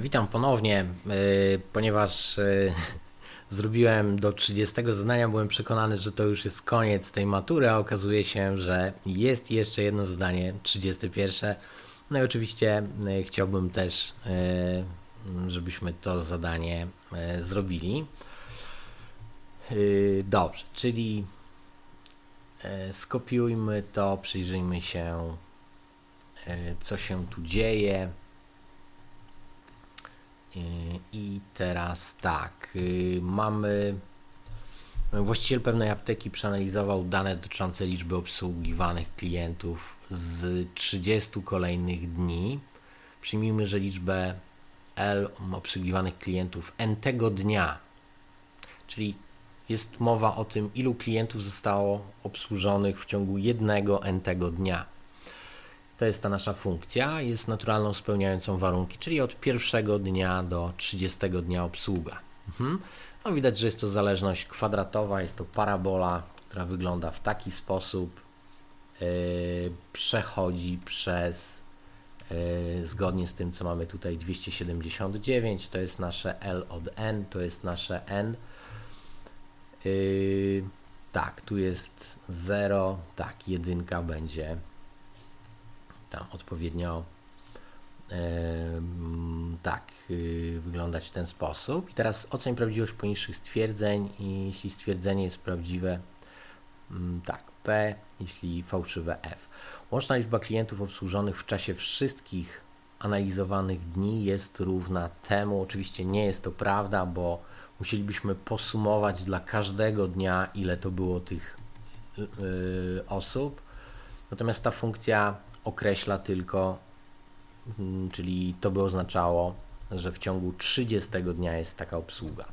Witam ponownie, e, ponieważ e, zrobiłem do 30 zadania, byłem przekonany, że to już jest koniec tej matury, a okazuje się, że jest jeszcze jedno zadanie, 31. No i oczywiście e, chciałbym też, żebyśmy to zadanie zrobili. Dobrze, czyli skopiujmy to, przyjrzyjmy się, co się tu dzieje. I teraz tak, yy, mamy. Właściciel pewnej apteki przeanalizował dane dotyczące liczby obsługiwanych klientów z 30 kolejnych dni. Przyjmijmy, że liczbę L obsługiwanych klientów n tego dnia, czyli jest mowa o tym, ilu klientów zostało obsłużonych w ciągu jednego n tego dnia. To jest ta nasza funkcja, jest naturalną spełniającą warunki, czyli od pierwszego dnia do 30 dnia obsługa. Mhm. No widać, że jest to zależność kwadratowa, jest to parabola, która wygląda w taki sposób, yy, przechodzi przez, yy, zgodnie z tym, co mamy tutaj 279, to jest nasze L od N, to jest nasze N. Yy, tak, tu jest 0, tak, jedynka będzie tam odpowiednio tak y, wyglądać w ten sposób. I teraz oceń prawdziwość poniższych stwierdzeń i jeśli stwierdzenie jest prawdziwe, mm, tak, P, jeśli fałszywe F. Łączna liczba klientów obsłużonych w czasie wszystkich analizowanych dni jest równa temu. Oczywiście nie jest to prawda, bo musielibyśmy posumować dla każdego dnia, ile to było tych y, osób. Natomiast ta funkcja określa tylko, mm, czyli to by oznaczało, że w ciągu 30 dnia jest taka obsługa.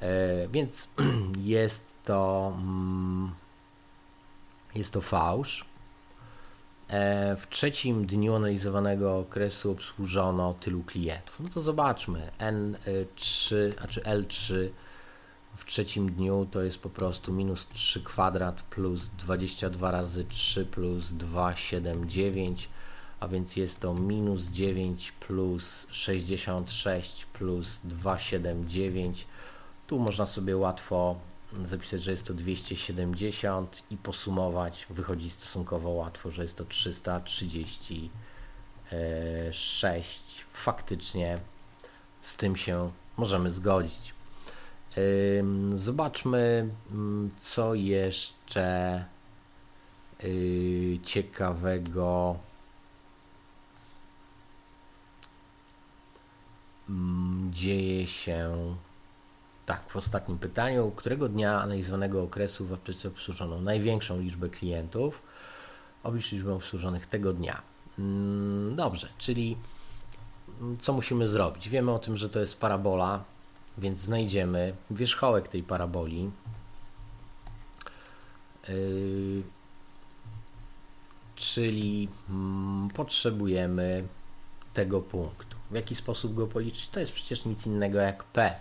E, Więc jest to, mm, jest to fałsz. E, W trzecim dniu analizowanego okresu obsłużono tylu klientów. No to zobaczmy. N3, a czy L3 w trzecim dniu to jest po prostu minus 3 kwadrat plus 22 razy 3 plus 2, 7, 9, a więc jest to minus 9 plus 66 plus 2, 7, 9. Tu można sobie łatwo zapisać, że jest to 270 i posumować. Wychodzi stosunkowo łatwo, że jest to 336. Faktycznie z tym się możemy zgodzić. Zobaczmy, mm, co jeszcze y, ciekawego mm, dzieje się. Tak, w ostatnim pytaniu, którego dnia analizowanego okresu w aptece obsłużono największą liczbę klientów? Oblicz liczbę obsłużonych tego dnia. Mm, Dobrze, czyli co musimy zrobić? Wiemy o tym, że to jest parabola, więc znajdziemy wierzchołek tej paraboli. Yy, czyli mm, potrzebujemy tego punktu. W jaki sposób go policzyć? To jest przecież nic innego jak p.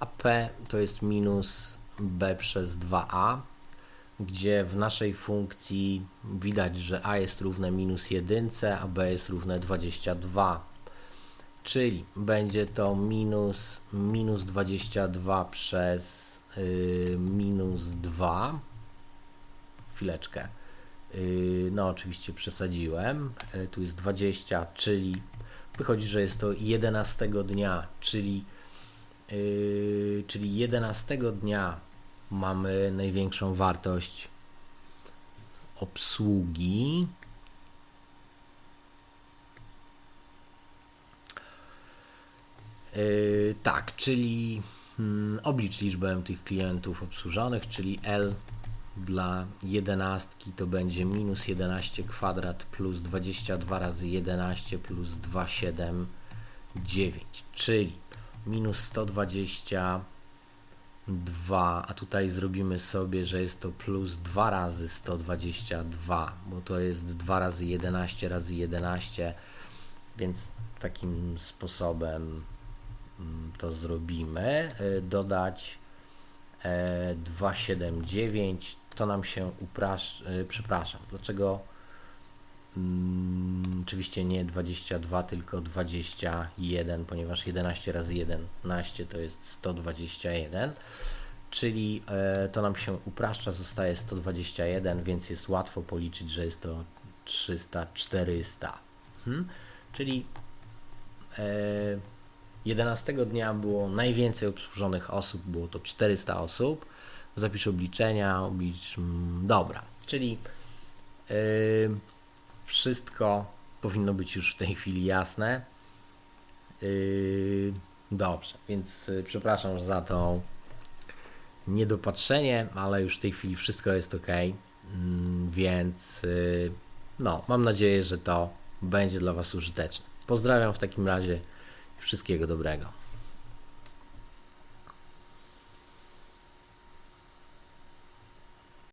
A p to jest minus b przez 2a, gdzie w naszej funkcji widać, że a jest równe minus 1, a b jest równe 22 czyli będzie to minus, minus 22 przez y, minus 2. Chwileczkę. Y, no, oczywiście przesadziłem. Y, tu jest 20, czyli wychodzi, że jest to 11 dnia, czyli, y, czyli 11 dnia mamy największą wartość obsługi. Tak, czyli mm, oblicz liczbę tych klientów obsłużonych, czyli L dla jedenastki to będzie minus 11 kwadrat plus 22 razy 11 plus 279, czyli minus 122, a tutaj zrobimy sobie, że jest to plus 2 razy 122, bo to jest 2 razy 11 razy 11, więc takim sposobem to zrobimy. Y, Dodać e, 279, to nam się uprasz... y, Przepraszam, dlaczego Mm, oczywiście nie 22, tylko 21, ponieważ 11 razy 11 to jest 121, czyli e, to nam się upraszcza, zostaje 121, więc jest łatwo policzyć, że jest to 300, 400. Hmm? Czyli e, 11 dnia było najwięcej obsłużonych osób, było to 400 osób. Zapisz obliczenia, oblicz. mm, Dobra, czyli yy, wszystko powinno być już w tej chwili jasne. Yy, dobrze, więc yy, przepraszam za to niedopatrzenie, ale już w tej chwili wszystko jest ok. Mm, więc yy, no, mam nadzieję, że to będzie dla Was użyteczne. Pozdrawiam w takim razie wszystkiego dobrego.